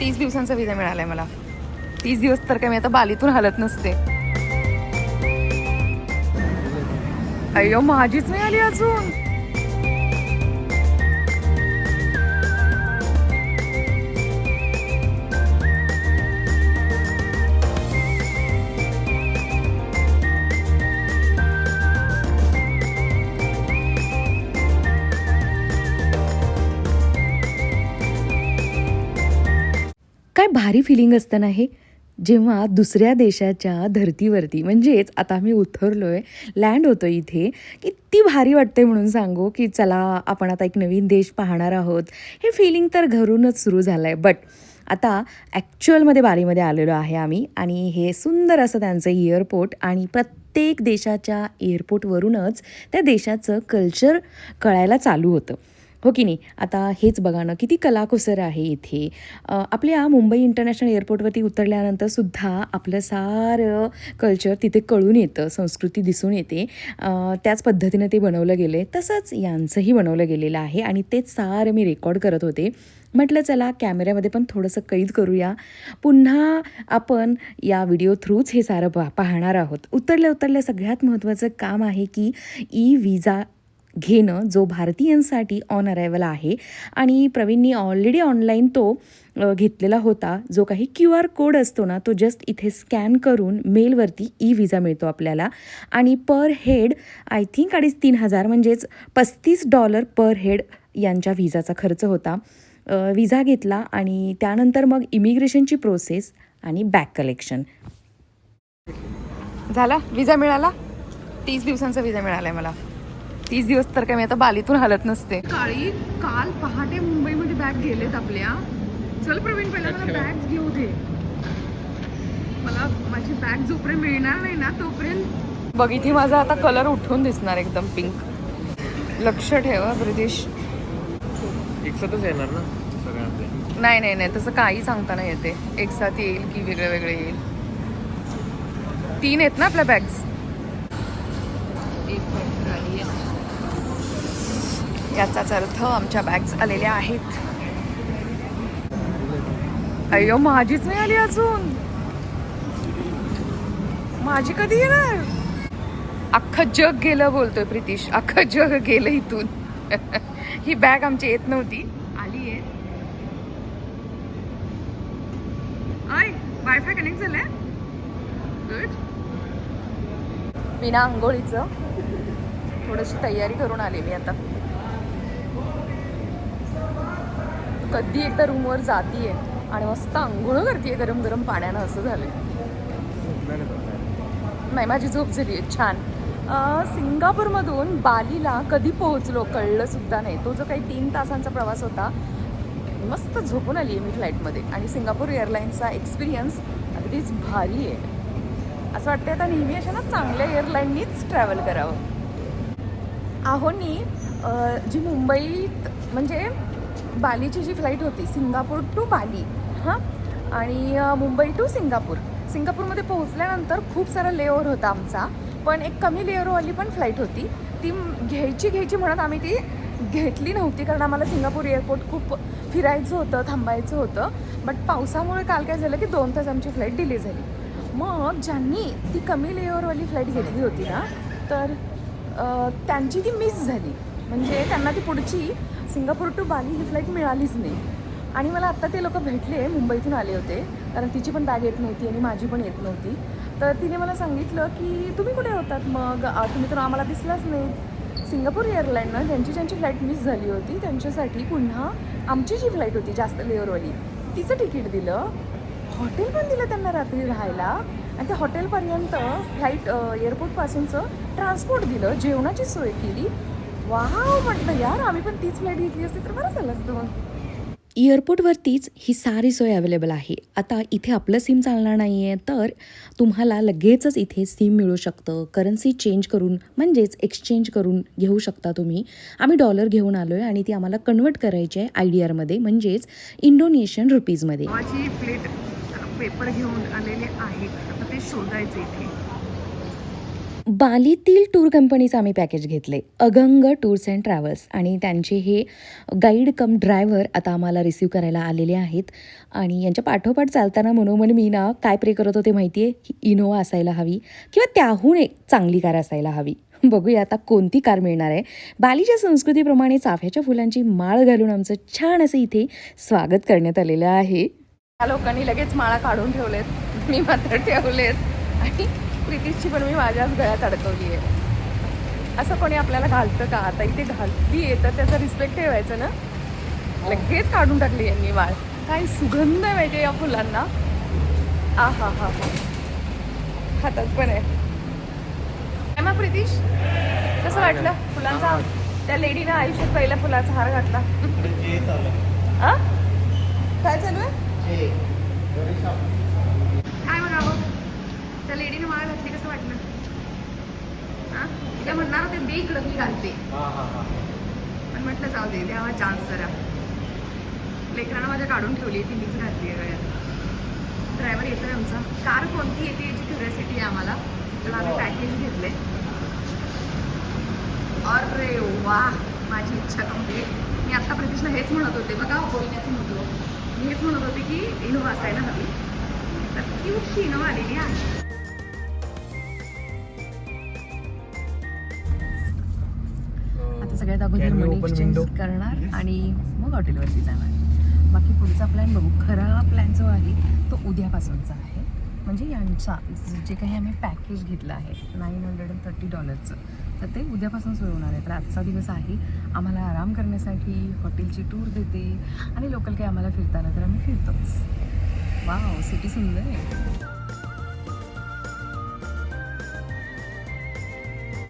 तीस दिवसांचा विजा मिळालाय मला. तीस दिवस तर काय मी आता बालीतून हलत नसते. अय्यो माझीच नाही आली अजून. भारी फिलिंग असतं ना हे. जेव्हा दुसऱ्या देशाच्या धर्तीवरती म्हणजेच आता आम्ही उतरलो आहे लँड होतो इथे किती भारी वाटते म्हणून सांगू की चला आपण आता एक नवीन देश पाहणार आहोत. हे फिलिंग तर घरूनच सुरू झालं आहे बट आता ॲक्च्युअलमध्ये बालीमध्ये आलेलो आहे आम्ही आणि हे सुंदर असं त्यांचं एअरपोर्ट आणि प्रत्येक देशाच्या एअरपोर्टवरूनच त्या देशाचं कल्चर कळायला चालू होतं. हो की नाही? आता हेच बघा ना किती कलाकुसर आहे इथे. आपल्या मुंबई इंटरनॅशनल एअरपोर्टवरती उतरल्यानंतर सुद्धा आपलं सारं कल्चर तिथे कळून येतं संस्कृती दिसून येते. त्याच पद्धतीनं ते बनवलं गेलं आहे तसंच यांचंही बनवलं गेलेलं आहे आणि तेच सारं मी रेकॉर्ड करत होते. म्हटलं चला कॅमेऱ्यामध्ये पण थोडंसं कैद करूया. पुन्हा आपण या व्हिडिओ थ्रूच हे सारं पा पाहणार आहोत. उतरल्या उतरल्या सगळ्यात महत्त्वाचं काम आहे की ई विजा घेणं जो भारतीयांसाठी ऑन अरायवल आहे. आणि प्रवीणनी ऑलरेडी ऑनलाईन तो घेतलेला होता. जो काही क्यू आर कोड असतो ना तो जस्ट इथे स्कॅन करून मेलवरती ई विजा मिळतो आपल्याला. आणि पर हेड आय थिंक अडीच तीन हजार म्हणजेच पस्तीस डॉलर पर हेड यांच्या विजाचा खर्च होता. विजा घेतला आणि त्यानंतर मग इमिग्रेशनची प्रोसेस आणि बॅक कलेक्शन झाला? विजा मिळाला? तीस दिवसांचा विजा मिळाला आहे मला. तीस दिवस तर काय मी आता बालीतून हलत नसते. काळी काल पहाटे मुंबईमध्ये बॅग गेलेत आपल्या. चल प्रवीण पहिला मला बॅग घेऊ दे. मला माझी बॅग जोपर्यंत मिळणार नाही ना तोपर्यंत बघ इथे माझा आता कलर उठून दिसणार एकदम पिंक लक्ष ठेवा ब्रिटिश. एकसाथच येणार ना सगळ्यांचे. नाही नाही नाही तसं काही सांगता नाही येते. एक साथ येईल की वेगळे वेगळे येईल. तीन आहेत ना आपल्या बॅग्स एक मिनिट आणि याचाच अर्थ आमच्या बॅग्स आलेल्या आहेत. अय्यो माझीच नाही आली अजून. माझी कधी येणार? अख्खं जग गेलं बोलतोय प्रितीश. अख्खं जग गेलं इथून. ही बॅग आमची येत नव्हती. आली आहे. आय वायफाय कनेक्ट झालंय? गुड विना आंघोळीचं. थोडीशी तयारी करून आले मी आता. कधी एकदा रूमवर जातीये आणि मस्त आंघोळ करते गरम गरम पाण्यानं असं झालंय. नाही माझी झोप झाली आहे छान सिंगापूरमधून बालीला कधी पोहोचलो कळलं सुद्धा नाही. तो जो काही तीन तासांचा प्रवास होता मस्त झोपून आली आहे मी फ्लाईटमध्ये. आणि सिंगापूर एअरलाईन्सचा एक्सपिरियन्स अगदीच भारी आहे. असं वाटतं आता नेहमी अशा ना चांगल्या एअरलाईननीच ट्रॅव्हल करावं. आहोनी जी मुंबईत म्हणजे बालीची जी फ्लाईट होती सिंगापूर टू बाली हां? आणि मुंबई टू सिंगापूर. सिंगापूरमध्ये पोहोचल्यानंतर खूप सारा लेओवर होता आमचा पण एक कमी लेअरवाली पण फ्लाईट होती. ती घ्यायची घ्यायची म्हणत आम्ही ती घेतली नव्हती कारण आम्हाला सिंगापूर एअरपोर्ट खूप फिरायचं होतं थांबायचं होतं. बट पावसामुळे काल काय झालं की दोन तास आमची फ्लाईट डिले झाली. मग ज्यांनी ती कमी लेअरवाली फ्लाईट घेतली होती ना तर त्यांची ती मिस झाली. म्हणजे त्यांना ती पुढची सिंगापूर टू बाली ही फ्लाईट मिळालीच नाही. आणि मला आत्ता ते लोक भेटले मुंबईतून आले होते. कारण तिची पण बॅग येत नव्हती आणि माझी पण येत नव्हती. तर तिने मला सांगितलं की तुम्ही कुठे होतात मग? तुम्ही तर आम्हाला दिसलाच नाही. सिंगापूर एअरलाईननं ज्यांची ज्यांची फ्लाईट मिस झाली होती त्यांच्यासाठी पुन्हा आमची जी फ्लाईट होती जास्त लेअरवाली तिचं तिकीट दिलं. हॉटेल पण दिलं त्यांना रात्री राहायला. आणि त्या हॉटेलपर्यंत फ्लाईट एअरपोर्टपासूनचं ट्रान्सपोर्ट दिलं जेवणाची सोय केली. वाव म्हटलं यार आम्ही पण तीच फ्लाईट घेतली असती तर बरं झालं असतं मग. एअरपोर्टवरतीच ही सारी सोय अवेलेबल आहे. आता इथे आपलं सिम चालणार नाही आहे तर तुम्हाला लगेचच इथे सिम मिळू शकतं. करन्सी चेंज करून म्हणजेच एक्सचेंज करून घेऊ शकता तुम्ही. आम्ही डॉलर घेऊन आलो आहे आणि ती आम्हाला कन्वर्ट करायची आहे आय डी आरमध्ये म्हणजेच इंडोनेशियन रुपीजमध्ये. माझी प्लेट पेपर घेऊन आलेले आहेत आता ते शोधायचे इथे. बालीतील टूर कंपनीचं आम्ही पॅकेज घेतले. अगंग टूर्स अँड ट्रॅव्हल्स आणि त्यांचे हे गाईड कम ड्रायव्हर आता आम्हाला रिसीव करायला आलेले आहेत. आणि यांच्या पाठोपाठ चालताना मनोमन मी ना काय प्रे करत होते माहिती आहे की इनोवा असायला हवी किंवा त्याहून एक चांगली कार असायला हवी. बघूया आता कोणती कार मिळणार आहे. बालीच्या संस्कृतीप्रमाणे चाफ्याच्या फुलांची माळ घालून आमचं छान असं इथे स्वागत करण्यात आलेलं आहे. त्या लोकांनी लगेच माळा काढून ठेवलेत. मी मात्र ठेवलेत. आणि प्रितीशची पण मी माझ्याच गळ्यात अडकवली आहे. असं कोणी आपल्याला घालतं का? आता इथे घालती आहे तर त्याचा रिस्पेक्ट ठेवायचं ना? लगेच काढून टाकली यांनी माळ काय सुगंध आहे माहिती या फुलांना? आ हा हा हा. हातात पण आहे. मग प्रितीश? कसं वाटलं फुलांचा? त्या लेडीनं आयुष्यात पहिला फुलाचा हार घातला? काय चालू आहे? काय म्हणावं? त्या लेडीने माळ घातली कसं वाटलं? हा? तिला म्हणणार होते दे इकडं मी घालते. पण म्हटलं जाऊ दे द्यावा चान्स जरा. लेकरानं माझ्या काढून ठेवली ती मीच घातली आहे गळ्यात. ड्रायव्हर येतोय आमचा. कार कोणती येते याची क्युरियोसिटी आहे आम्हाला? तर आम्ही पॅकेज घेतले. अरे वा! माझी इच्छा कंप्लीट मी आत्ता प्रतीशला हेच म्हणत होते बघा बोलण्याचं म्हटलं मी हेच म्हणत होते की इनोवा असायला हवी. तर क्यूटशी इनोवा आलेली आहे. सगळ्यात अगोदर मनी एक्सचेंज? करणार आणि मग हॉटेलवरती जाणार. बाकी पुढचा प्लॅन बघू. खरा प्लॅन जो आहे तो उद्यापासूनचा आहे. म्हणजे यांचा जे काही आम्ही पॅकेज घेतलं आहे नाईन हंड्रेड अँड थर्टी डॉलरचं तर ते उद्यापासून सुरू होणार आहे. तर आजचा दिवस आहे. आम्हाला आराम करण्यासाठी हॉटेलची टूर देते आणि लोकल काही आम्हाला फिरता आलं तर आम्ही फिरतोच. वाव सिटी सुंदर आहे.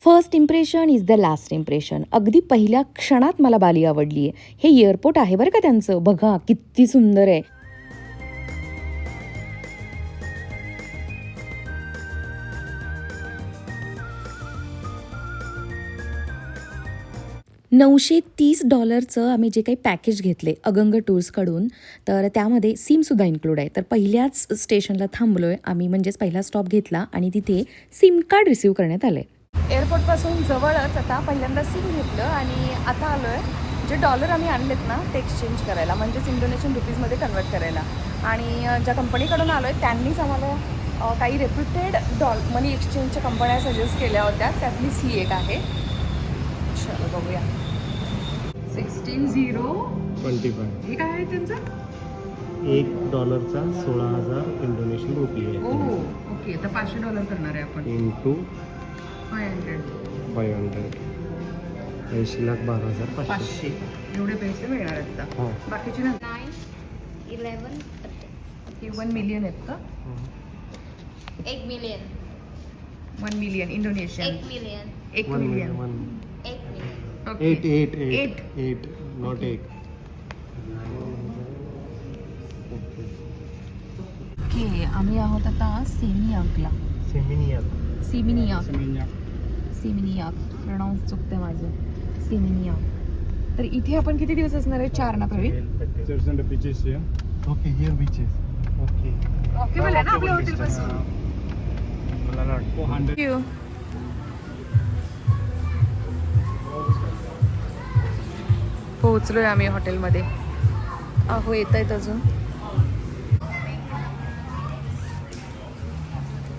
First impression is the last impression अगदी पहिल्या क्षणात मला बाली आवडली आहे हे एअरपोर्ट आहे बरं का त्यांचं? बघा किती सुंदर आहे. नऊशे तीस डॉलरचं आम्ही जे काही पॅकेज घेतले अगंग टूर्सकडून तर त्यामध्ये सिमसुद्धा इन्क्लूड आहे. तर पहिल्याच स्टेशनला थांबलो आहे आम्ही म्हणजेच पहिला स्टॉप घेतला आणि तिथे सिम कार्ड रिसीव करण्यात आले एअरपोर्टपासून जवळच आता पहिल्यांदा सिम घेतलं आणि आता आलो आहे जे डॉलर आम्ही आणलेत ना ते एक्सचेंज करायला म्हणजेच इंडोनेशियन रुपीजमध्ये कन्वर्ट करायला. आणि ज्या कंपनीकडून आलो आहे त्यांनीच आम्हाला काही रेप्युटेड डॉल मनी एक्सचेंजच्या कंपन्या सजेस्ट केल्या होत्या. त्यातली सी एक आहे. चलो बघूया. सिक्स्टीन झिरो ट्वेंटी फाय हे काय आहे त्यांचं? एक डॉलरचा सोळा हजार इंडोनेशियन रुपये ओ आहे ओके तर पाचशे डॉलर करणार आहे आपण. Into five hundred five hundred ऐंशी लाख बारा हजार पाचशे. पाचशे. एवढे पैसे मिळणार आहेत आता हो. बाकीचे ना? Eleven, हे वन मिलियन आहेत का? eight million, one million Indonesian eight million, एक million one. Okay eight eight Eight. Eight eight not. एक ओके आम्ही आहोत आता सेमियाकला सेमिनियल सिमिनियाक सिमिनियाक प्रणाऊन्स चुकते माझं. सिमिनियाक तर इथे आपण किती दिवस असणार आहे? चार ना Praveen? Here. Okay here beaches okay okay बोला ना आपल्या हॉटेल पासून मला नाही वाटतं 400. यू पोहोचलोय आम्ही हॉटेलमध्ये. अहो येत आहेत अजून.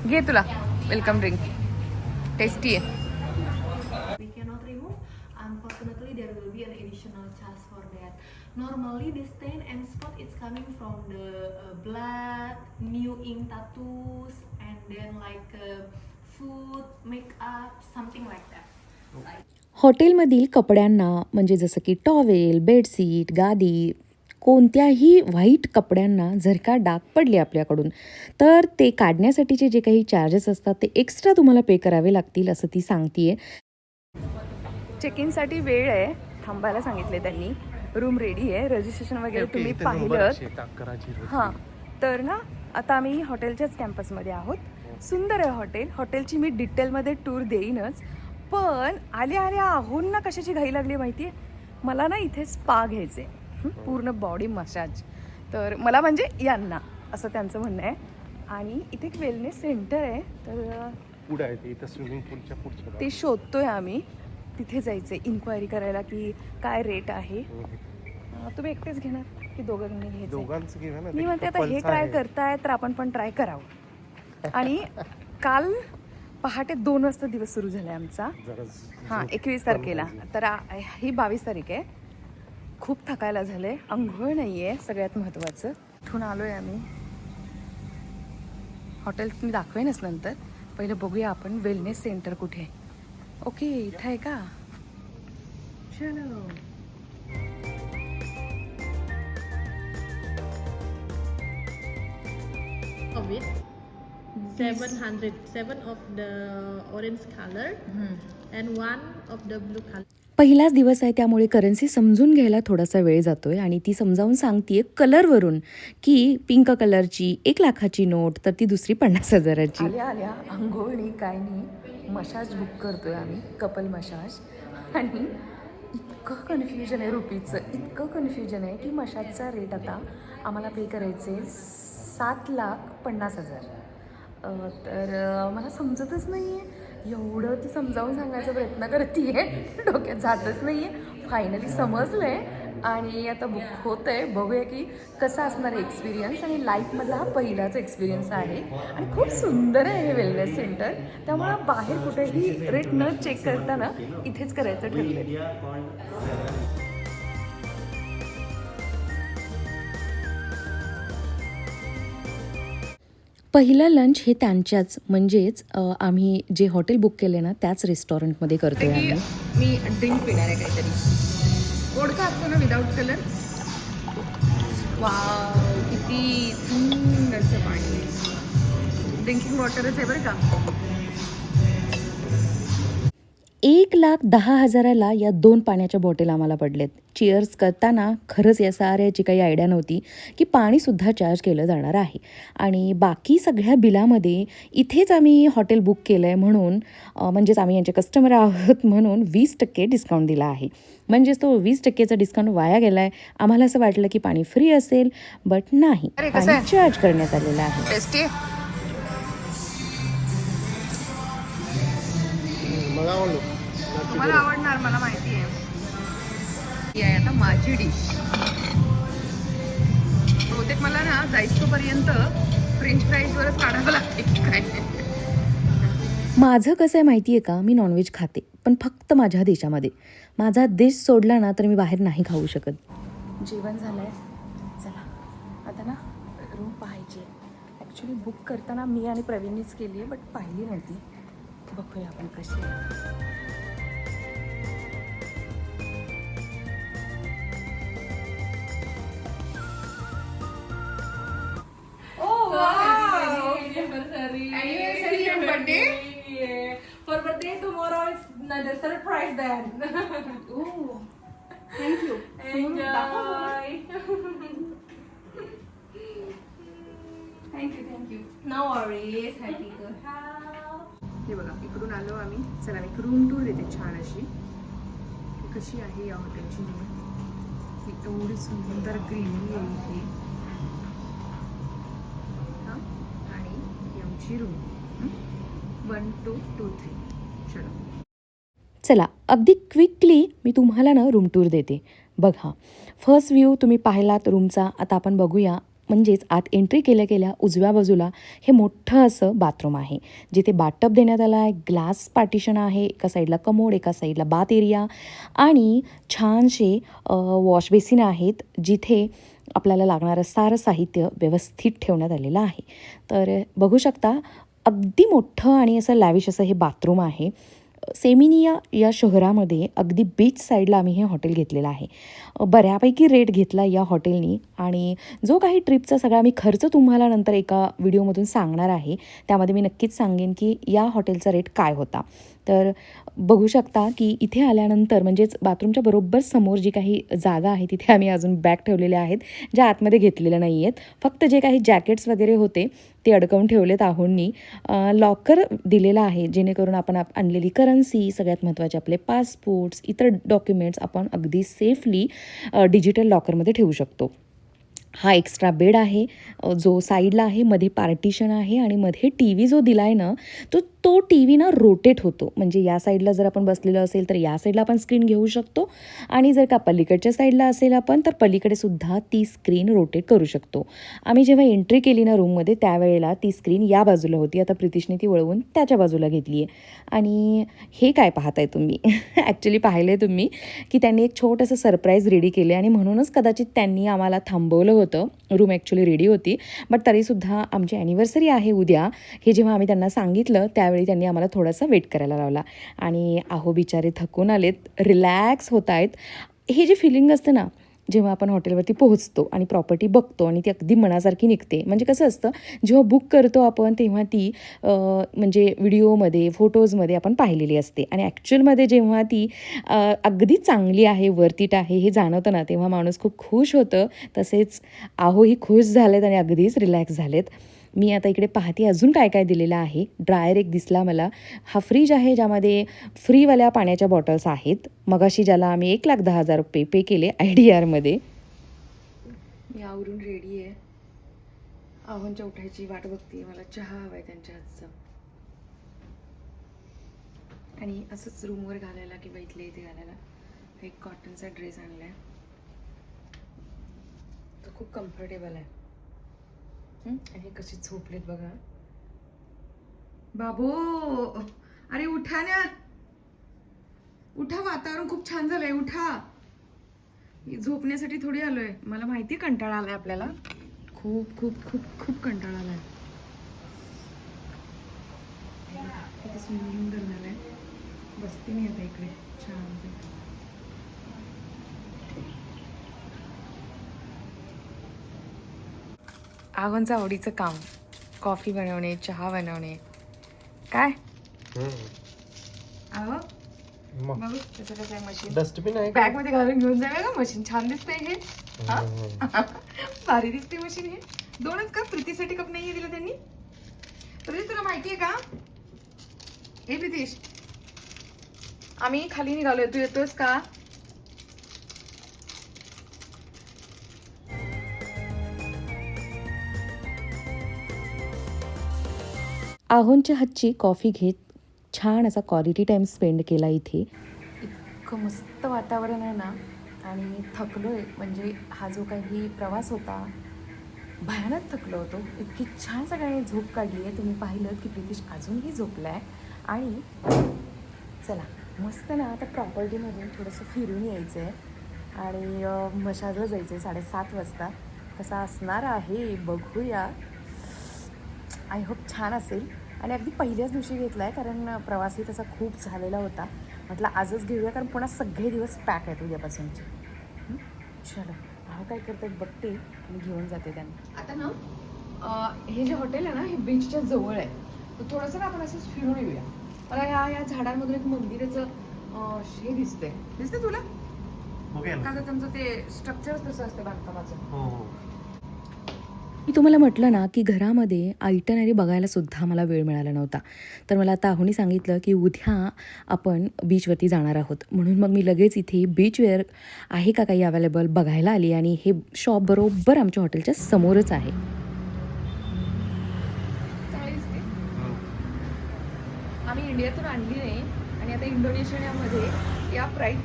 घे तुला. वेलकम ड्रिंक टेस्टी आहे. Normally, the stain and spot is coming from the uh, blood, new ink tattoos, and then like uh, food, makeup, something like that. हॉटेलमधील कपड्यांना म्हणजे जसं की टॉवेल बेडशीट गादी कोणत्याही व्हाईट कपड्यांना जर का डाग पडले आपल्याकडून. तर ते काढण्यासाठीचे जे काही चार्जेस असतात ते एक्स्ट्रा तुम्हाला पे करावे लागतील असं ती सांगतीये. चेक इनसाठी वेळ आहे थांबायला सांगितले त्यांनी. रूम रेडी आहे. रजिस्ट्रेशन वगैरे तुम्ही पाहिलं. हां. तर ना आता आम्ही हॉटेलच्याच कॅम्पसमध्ये आहोत. सुंदर आहे हॉटेल. हॉटेलची मी डिटेलमध्ये टूर देईनच. पण आल्या आल्या आहून ना कशाची घाई लागली माहिती आहे मला ना इथे स्पा घ्यायचे हं, पूर्ण बॉडी मसाज तर मला म्हणजे यांना असं त्यांचं म्हणणं आहे. आणि इथे एक वेलनेस सेंटर आहे. तर पुढे आहे ते इथं स्विमिंग पूलच्या पुढच्या ते. शोधतोय आम्ही. तिथे जायचंय इन्क्वायरी करायला की काय रेट आहे? तुम्ही एकटेच घेणार की दोघांनी घ्यायचं मी म्हणते आता हे ट्राय आहे. करताय तर आपण पण ट्राय करावं. आणि काल पहाटे दोन वाजता दिवस सुरू झाला आमचा. हां एकवीस तारखेला. तर ही बावीस तारीख आहे. खूप थकायला झालंय. आंघोळ नाही आहे सगळ्यात महत्त्वाचं इथून आलोय आम्ही. हॉटेल मी दाखवेनच नंतर. पहिलं बघूया आपण वेलनेस सेंटर कुठे आहे. Okay, 다 해가 샬롬 of it. 700 seven of the orange color mm. and one of the blue color पहिलाच दिवस आहे त्यामुळे करन्सी समजून घ्यायला थोडासा वेळ जातो आहे आणि ती समजावून सांगते कलरवरून की पिंक कलरची एक लाखाची नोट तर ती दुसरी पन्नास हजाराची. आल्या आल्या. काय नाही. मशाज बुक करतोय आम्ही कपल मशाज आणि इतकं कन्फ्युजन आहे रुपीचं. इतकं कन्फ्युजन आहे की मशाजचा रेट आता आम्हाला पे करायचे सात लाख पन्नास हजार. तर मला समजतच नाही आहे एवढं ती समजावून सांगायचा प्रयत्न करते आहे डोक्यात जातच नाही आहे फायनली समजलं आहे आणि आता बुक होतं आहे बघूया की कसा असणार आहे एक्सपिरियन्स आणि लाईफमधला हा पहिलाच एक्सपिरियन्स आहे. आणि खूप सुंदर आहे हे वेलनेस सेंटर त्यामुळं बाहेर कुठेही रेट न चेक करताना इथेच करायचं ठरलं पहिलं लंच हे त्यांच्याच म्हणजेच आम्ही जे हॉटेल बुक केले ना त्याच रेस्टॉरंटमध्ये करतोय की आम्ही. मी ड्रिंक पिणार आहे काहीतरी. ओढका असतो ना विदाऊट कलर वाव किती सुंदरचं पाणी. ड्रिंकिंग वॉटरच आहे बरं का? एक लाख दहा हजाराला या दोन पाण्याच्या बॉटल आम्हाला पडलेत. चिअर्स करताना खरंच या साऱ्याची काही आयडिया नव्हती की पाणीसुद्धा चार्ज केलं जाणार आहे. आणि बाकी सगळ्या बिलामध्ये इथेच आम्ही हॉटेल बुक केलं आहे म्हणून म्हणजेच आम्ही यांचे कस्टमर आहोत म्हणून वीस टक्के डिस्काउंट दिला आहे. म्हणजेच तो वीस टक्केचा डिस्काउंट वाया गेला आहे आम्हाला असं वाटलं की पाणी फ्री असेल बट नाही? चार्ज करण्यात आलेलं आहे. मला आवडलं तुम्हाला आवडणार मला माहिती आहे. ही आहे आता माझी डिश बहुतेक मला ना जायचोपर्यंत फ्रेंच फ्राईजवरच काढावं लागते. काय? माझं कसं आहे माहिती आहे का? मी नॉनव्हेज खाते पण फक्त माझ्या देशामध्ये. माझा देश सोडला ना तर मी बाहेर नाही खाऊ शकत. जेवण झालंय. चला आता ना रूम पाहायची ॲक्च्युली बुक करताना मी आणि प्रवीणनीच केली आहे बट पाहिली नव्हती. बघूया आपण कशी आहे. Anniversary and birthday. For birthday tomorrow is another surprise then. Ooh, thank you. Enjoy. Thank you thank you No worries. Happy to have. हे बघा इकडून आलो आम्ही. चला मी रूम टूर देते छान अशी कशी आहे या हॉटेलची रूम ही एवढी सुंदर ग्रीनरी आहे इथे. हां? आणि आमची room one two two three चलो. चला अगदी क्विकली मी तुम्हाला ना रूम टूर देते. बघा फर्स्ट व्ह्यू तुम्ही पाहिलात रूमचा आता आपण बघूया. म्हणजेच आत एंट्री केल्या केल्या उजव्या बाजूला हे मोठं असं बाथरूम आहे. जिथे बाटप देण्यात आला आहे ग्लास पार्टिशन आहे एका साईडला कमोड एका साईडला बाथ एरिया आणि छानसे वॉश बेसिन आहेत जिथे आपल्याला लागणारं सारं साहित्य व्यवस्थित ठेवण्यात आलेलं आहे. तर बघू शकता अगदी मोठं आणि असं लॅविश असं हे बाथरूम आहे. सेमिनिया या शहरामध्ये अगदी बीच साईडला आम्ही हे हॉटेल घेतलेलं आहे. बऱ्यापैकी रेट घेतला या हॉटेलनी आणि जो काही ट्रिपचा सगळा मी खर्च तुम्हाला नंतर एका व्हिडिओमधून सांगणार आहे त्यामध्ये मी नक्कीच सांगेन की या हॉटेलचा रेट काय होता. तर बघू शकता की इथे आल्यानंतर म्हणजेच बाथरूमच्या बरोबर समोर जी काही जागा आहे तिथे आम्ही अजून बॅग ठेवलेल्या आहेत ज्या आतमध्ये घेतलेल्या नाही आहेत. फक्त जे काही जॅकेट्स वगैरे होते ते अडकवून ठेवलेत आहोंनी. लॉकर दिलेलं आहे जेणेकरून आपण आप आणलेली करन्सी सगळ्यात महत्त्वाचे आपले पासपोर्ट्स इतर डॉक्युमेंट्स आपण अगदी सेफली डिजिटल लॉकरमध्ये ठेवू शकतो. हा एक्स्ट्रा बेड आहे जो साईडला आहे मध्ये पार्टिशन आहे आणि मध्ये टी व्ही जो दिला आहे ना तो तो टी व्ही ना रोटेट होतो. म्हणजे या साईडला जर आपण बसलेलो असेल तर या साईडला आपण स्क्रीन घेऊ शकतो. आणि जर का पलीकडच्या साईडला असेल आपण तर पलीकडे सुद्धा ती स्क्रीन रोटेट करू शकतो. आम्ही जेव्हा एंट्री केली ना रूममध्ये त्यावेळेला ती स्क्रीन या बाजूला होती. आता प्रितिशने ती वळवून त्याच्या बाजूला घेतली आहे. आणि हे काय पाहताय तुम्ही? ॲक्च्युली पाहिलं आहे तुम्ही की त्यांनी एक छोटंसं सरप्राईज रेडी केले आणि म्हणूनच कदाचित त्यांनी आम्हाला थांबवलं होतं. रूम ॲक्च्युली रेडी होती. बट तरीसुद्धा आमची ॲनिव्हर्सरी आहे उद्या. हे जेव्हा आम्ही त्यांना सांगितलं त्यावेळी त्यांनी आम्हाला थोडासा वेट करायला लावला. आणि आहो बिचारे थकून आलेत रिलॅक्स होत आहेत. हे जे फिलिंग असते ना जेव्हा आपण हॉटेलवरती पोहोचतो आणि प्रॉपर्टी बघतो आणि ती अगदी मनासारखी निघते म्हणजे कसं असतं जेव्हा बुक करतो आपण तेव्हा ती म्हणजे व्हिडिओमध्ये फोटोजमध्ये आपण पाहिलेली असते. आणि ॲक्च्युअलमध्ये जेव्हा ती अगदी चांगली आहे वर्तीट आहे हे जाणवतं ना तेव्हा माणूस खूप खुश होतं. तसेच आहोही खुश झालेत आणि अगदीच रिलॅक्स झालेत. मी आता इकडे पाहते अजून काय काय दिलेलं आहे. ड्रायर एक दिसला मला. हा फ्रीज आहे ज्यामध्ये फ्रीवाल्या पाण्याच्या बॉटल्स आहेत. मगाशी ज्याला आम्ही एक लाख दहा हजार रुपये पे केले आय डी आरमध्ये मी आवरून रेडी आहे. आव्हानच्या उठायची वाट बघते मला चहा हवाय त्यांच्या हातचा. आणि असंच रूमवर घालायला किंवा इथल्या इथे घालायला एक कॉटनचा ड्रेस आणलाय. तो खूप कम्फर्टेबल आहे. आणि हे कशी झोपलेत बघा. बाबो अरे उठा ना. उठा वातावरण खूप छान झालंय उठा. मी झोपण्यासाठी थोडी आलोय. मला माहिती कंटाळा आलाय आपल्याला. खूप खूप खूप खूप कंटाळा आलाय. किती सुंदर झालंय बसते मी आता इकडे. छान. आव्हानचं आवडीचं काम. कॉफी बनवणे चहा बनवणे. काय? आहो मग. बघू कसं कसं आहे मशीन डस्टबिन आहे का? बॅगमध्ये घालून घेऊन जाऊया का मशीन छान दिसतंय हे. हा? भारी दिसते मशीन हे. दोनच कप प्रीतीसाठी कप नाहीये दिला त्यांनी? प्रीती तुला माहितीये का? हे प्रितीश आम्ही खाली निघालोय. तू येतोस का? आहोंच्या हातची कॉफी घेत छान असा क्वालिटी टाईम स्पेंड केला इथे. इतकं मस्त वातावरण आहे ना आणि थकलो आहे म्हणजे हा जो काही प्रवास होता भयानक थकलो होतो. इतकी छान सगळ्यांनी झोप काढली आहे. तुम्ही पाहिलं की प्रितिश अजूनही झोपलाय. आणि चला मस्त ना आता प्रॉपर्टीमधून थोडंसं फिरून यायचं आहे आणि मशाजला जायचं आहे साडेसात वाजता. कसा असणार आहे बघूया. आय होप छान असेल. आणि अगदी पहिल्याच दिवशी घेतला आहे कारण प्रवासही तसा खूप झालेला होता. म्हटलं आजच घेऊया कारण पुन्हा सगळे दिवस पॅक आहेत उद्यापासूनचे? चलो भाऊ काय करतात बघते आणि घेऊन जाते त्यांना. आता ना हे जे हॉटेल आहे ना हे बीचच्या जवळ आहे. तर थोडंसं ना आपण असंच फिरून येऊया. मला ह्या ह्या झाडांमधून एक मंदिराचं अं, हे दिसतंय. दिसतंय तुला? का त्यांचं ते स्ट्रक्चरच तसं असतं बांधकामाचं. हो हो. मी तुम्हाला म्हटलं ना की घरामध्ये आयटनरी बघायला सुद्धा मला वेळ मिळाला नव्हता. तर मला आता आहोनी सांगितलं की उद्या आपण बीचवरती जाणार आहोत. म्हणून मग मी लगेच इथे बीचवेअर आहे का काही अवेलेबल बघायला आली आणि हे शॉप बरोबर आमच्या हॉटेलच्या समोरच आहे. आम्ही इंडियातून आणली नाही आणि आता इंडोनेशियामध्ये या प्राईस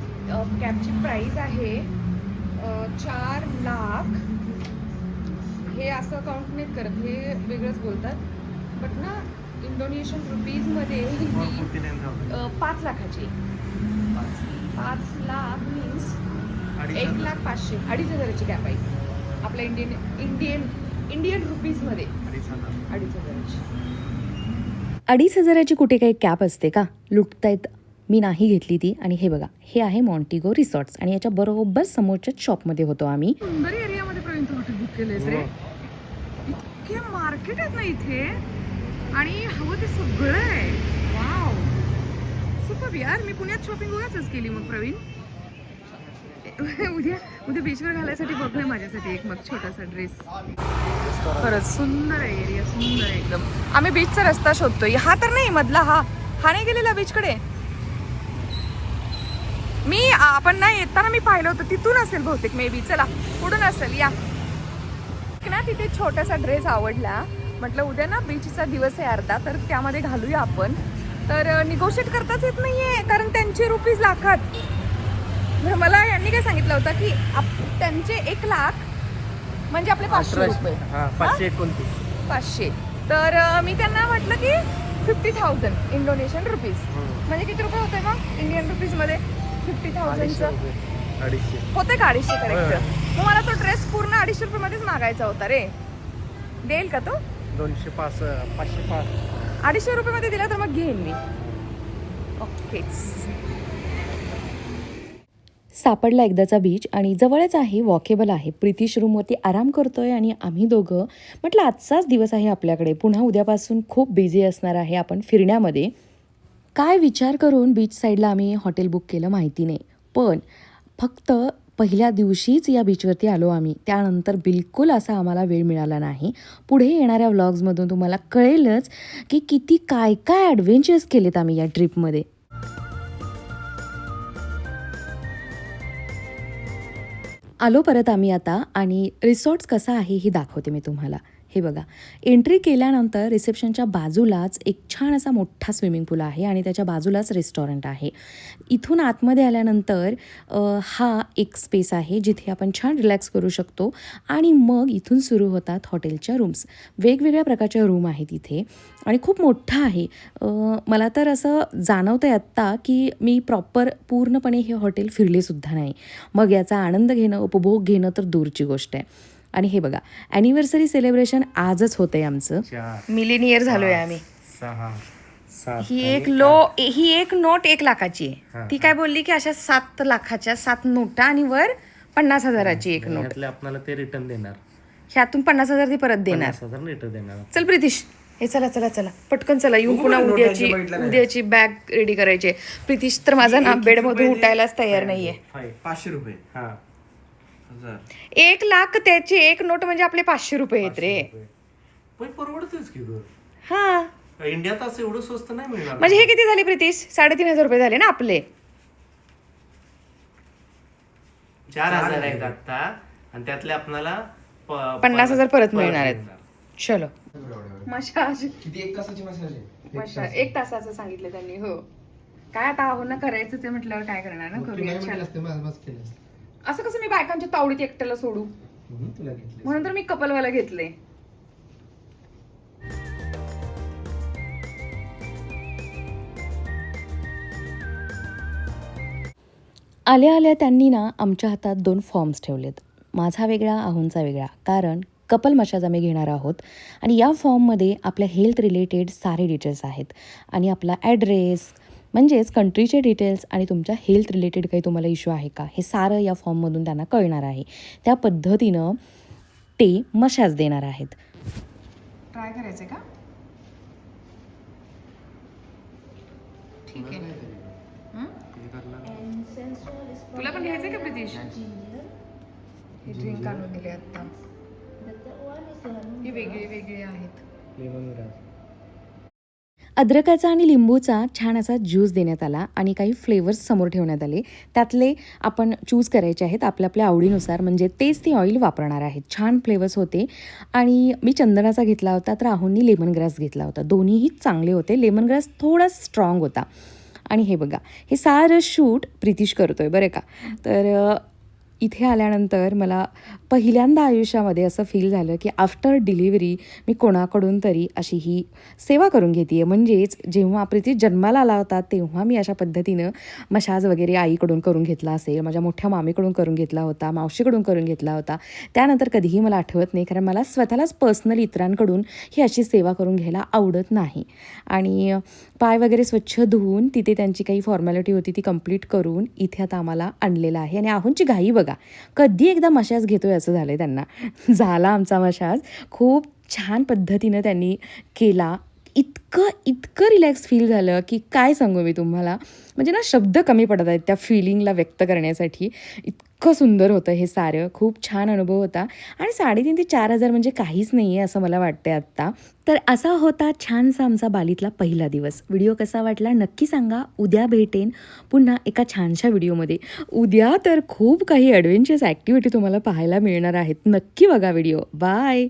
कॅबची प्राईस आहे चार लाख हे असं काउंट नाहीत करत हे वेगळंच बोलतात. बट ना इंडोनेशियन रुपीजमध्ये ही पाच लाखाची. पाच. लाख मीन्स एक लाख पाचशे अडीच हजाराची कॅब आहे. आपल्या इंडियन इंडियन इंडियन रुपीजमध्ये अडीच हजाराची. अडीच हजाराची कुठे काही कॅप असते का? लुटतायत. मी नाही घेतली ती. आणि हे बघा हे आहे मॉन्टिगो रिसॉर्ट्स आणि याच्या बरोबर समोरच्याच शॉपमध्ये होतो आम्ही. सुंदर एरियामध्ये प्रवीण तू हॉटेल बुक रे. इतके मार्केट आहेत ना इथे? आणि हवं ते सगळं आहे. वाव सुपर यार मी पुण्यात शॉपिंग उद्याच केली मग प्रवीण. उद्या उद्या बीचवर घालायसाठी बघलोय माझ्यासाठी एक मग छोटासा ड्रेस खरंच सुंदर आहे एरिया सुंदर आहे एकदम. आम्ही बीचचा रस्ता शोधतोय. हा तर नाही मधला हा. हा नाही गेलेला बीचकडे मी आपण नाही येताना मी पाहिलं होतं. तिथून असेल बहुतेक मे बी चला पुढून असेल. या. ना तिथे छोटासा ड्रेस आवडला. म्हटलं उद्या ना बीचचा दिवस आहे अर्धा तर त्यामध्ये घालूया आपण. तर निगोशिएट करताच येत नाहीये कारण त्यांचे रुपीज लाखात. तर मला यांनी काय सांगितलं होतं की आप- त्यांचे एक लाख म्हणजे आपले पाचशे रुपये. हा पाचशे एकोणतीस. पाचशे. तर मी त्यांना म्हटलं की फिफ्टी थाउजंड इंडोनेशियन रुपीज म्हणजे किती रुपये होते मग? इंडियन रुपीजमध्ये फिफ्टी थाउजंडचं अडीचशे. होते का अडीचशे करेक्ट मग मला तो ड्रेस पूर्ण अडीचशे रुपयेमध्येच मागायचा होता रे. देईल का तो? दोनशे पाच पाचशे पाच. अडीचशे रुपयामध्ये दिला तर मग घेईन मी. ओकेच. सापडला एकदाचा बीच आणि जवळच आहे वॉकेबल आहे. प्रितीश रूमवरती आराम करतोय आणि आम्ही दोघं. म्हटलं आजचाच दिवस आहे आपल्याकडे. पुन्हा उद्यापासून खूप बिझी असणार आहे आपण फिरण्यामध्ये. काय विचार करून बीच साईडला आम्ही हॉटेल बुक केलं माहिती नाही. पण फक्त पहिल्या दिवशीच या बीचवरती आलो आम्ही. त्यानंतर बिलकुल असा आम्हाला वेळ मिळाला नाही. पुढे येणाऱ्या व्लॉग्समधून तुम्हाला कळेलच की किती काय काय ॲडव्हेंचर्स केलेत आम्ही या ट्रिपमध्ये आलो परत आम्ही आता आणि रिसॉर्ट्स कसा आहे हे दाखवते मी तुम्हाला. हे बघा. एंट्री केल्यानंतर रिसेप्शनच्या बाजूलाच एक छान असा मोठा स्विमिंग पूल आहे आणि त्याच्या बाजूलाच रेस्टॉरंट आहे. इथून आतमध्ये आल्यानंतर हा एक स्पेस आहे जिथे आपण छान रिलॅक्स करू शकतो आणि मग इथून सुरू होतात हॉटेलच्या रूम्स वेगवेगळ्या प्रकारच्या रूम आहेत इथे आणि खूप मोठा आहे. मला तर असं जाणवतं आहे आत्ता की मी प्रॉपर पूर्णपणे हे हॉटेल फिरलेसुद्धा नाही. मग याचा आनंद घेणं उपभोग घेणं तर दूरची गोष्ट आहे. आणि हे बघा ॲनिव्हर्सरी सेलिब्रेशन आजच होतं आहे आमचं मिलिनियर झालोय आम्ही. सहा सात ही एक लो ही एक नोट एक लाखाची आहे. हा, ती काय बोलली की अशा सात लाखाच्या सात नोटा आणि वर पन्नास हजाराची एक नोट. आपल्याला ते रिटर्न देणार. ह्यातून पन्नास हजार ती परत देणार. चल प्रितिश हे चला चला चला. पटकन चला येऊन पुन्हा उद्याची उद्याची बॅग रेडी करायची प्रितिश तर माझा ना बेडमधून उठायलाच तयार नाहीये. पाचशे रुपये. हा. एक लाख त्याची एक नोट म्हणजे आपले पाचशे रुपये आहेत रे. पण परवडतेच की ग. हा. इंडियात असं एवढं स्वस्त नाही मिळणार. म्हणजे हे किती झाले प्रितिश? साडेतीन हजार रुपये झाले ना आपले. चार हजार आहेत आता. आणि त्यातले आपल्याला प- पन्नास हजार परत मिळणार आहेत. चलो. मशाज किती? एक तासाची मसाज आहे. मशाज एक तासाचं सांगितलं त्यांनी हो. काय आता आहो ना करायचं ते म्हटल्यावर काय करणार ना करूया. चला. असते माझं मस्त केलं असतं. असं कसं मी बायकांच्या तावडीत एकट्याला सोडू? म्हणून तुला घेतलं म्हणून तर मी कपलवाला घेतले आल्या आल्या त्यांनी ना आमच्या हातात दोन फॉर्म्स ठेवलेत. माझा वेगळा आहोंचा वेगळा. कारण कपल मशाज आम्ही घेणार आहोत आणि या फॉर्ममध्ये आपल्या हेल्थ रिलेटेड सारे डिटेल्स आहेत. आणि आपला ॲड्रेस म्हणजेच कंट्रीचे डिटेल्स आणि तुमच्या हेल्थ रिलेटेड काही तुम्हाला इश्यू आहे का हे सारं या फॉर्ममधून त्यांना कळणार आहे. त्या पद्धतीनं ते मशाज देणार आहेत. ट्राय करायचंय का? ठीक आहे. हं? तुला पण घ्यायचंय का प्रितीश? हे ड्रिंक आणून दिले आता ही वेगळी वेगळी आहेत. अद्रकाचा आणि लिंबूचा छान असा ज्यूस देण्यात आला आणि काही फ्लेवर्स समोर ठेवण्यात आले. त्यातले आपण चूज करायचे आहेत आपल्या आपल्या आवडीनुसार. म्हणजे तेच ते ऑइल वापरणार आहेत. छान फ्लेवर्स होते. आणि मी चंदनाचा घेतला होता तर राहुलनी लेमन ग्रास घेतला होता. दोन्हीही चांगले होते. लेमन ग्रास थोडा स्ट्रॉंग होता. आणि हे बघा हे सारं शूट प्रितिश करतोय बरं का? तर इथे आल्यानंतर मला पहिल्यांदा आयुष्यामध्ये असं फील झालं की आफ्टर डिलिव्हरी मी कोणाकडून तरी अशी ही सेवा करून घेते आहे म्हणजेच जेव्हा प्रीती जन्माला आला होता तेव्हा मी अशा पद्धतीनं मशाज वगैरे आईकडून करून घेतला असेल माझ्या मोठ्या मामीकडून करून घेतला होता मावशीकडून करून घेतला होता. त्यानंतर कधीही मला आठवत नाही कारण मला स्वतःलाच पर्सनल इतरांकडून ही अशी सेवा करून घ्यायला आवडत नाही. आणि पाय वगैरे स्वच्छ धुवून तिथे त्यांची काही फॉर्मॅलिटी होती ती कंप्लीट करून इथे आता आम्हाला आणलेलं आहे. आणि आहूनची घाई बघा कधी एकदा मशाज घेतोय असं झालं त्यांना. झाला आमचा मशाज. खूप छान पद्धतीनं त्यांनी केला. इतकं इतकं रिलॅक्स फील झालं की काय सांगू मी तुम्हाला? म्हणजे ना शब्द कमी पडत आहेत त्या फिलिंगला व्यक्त करण्यासाठी. इतकं सुंदर होतं हे सारं. खूप छान अनुभव होता. आणि साडेतीन ते चार हजार म्हणजे काहीच नाही आहे असं मला वाटतंय आत्ता. तर असा होता छानसा आमचा बालीतला पहिला दिवस. व्हिडिओ कसा वाटला नक्की सांगा. उद्या भेटेन पुन्हा एका छानशा व्हिडिओमध्ये. उद्या तर खूप काही ॲडव्हेंचरस ॲक्टिव्हिटी तुम्हाला पाहायला मिळणार आहेत. नक्की बघा व्हिडिओ. बाय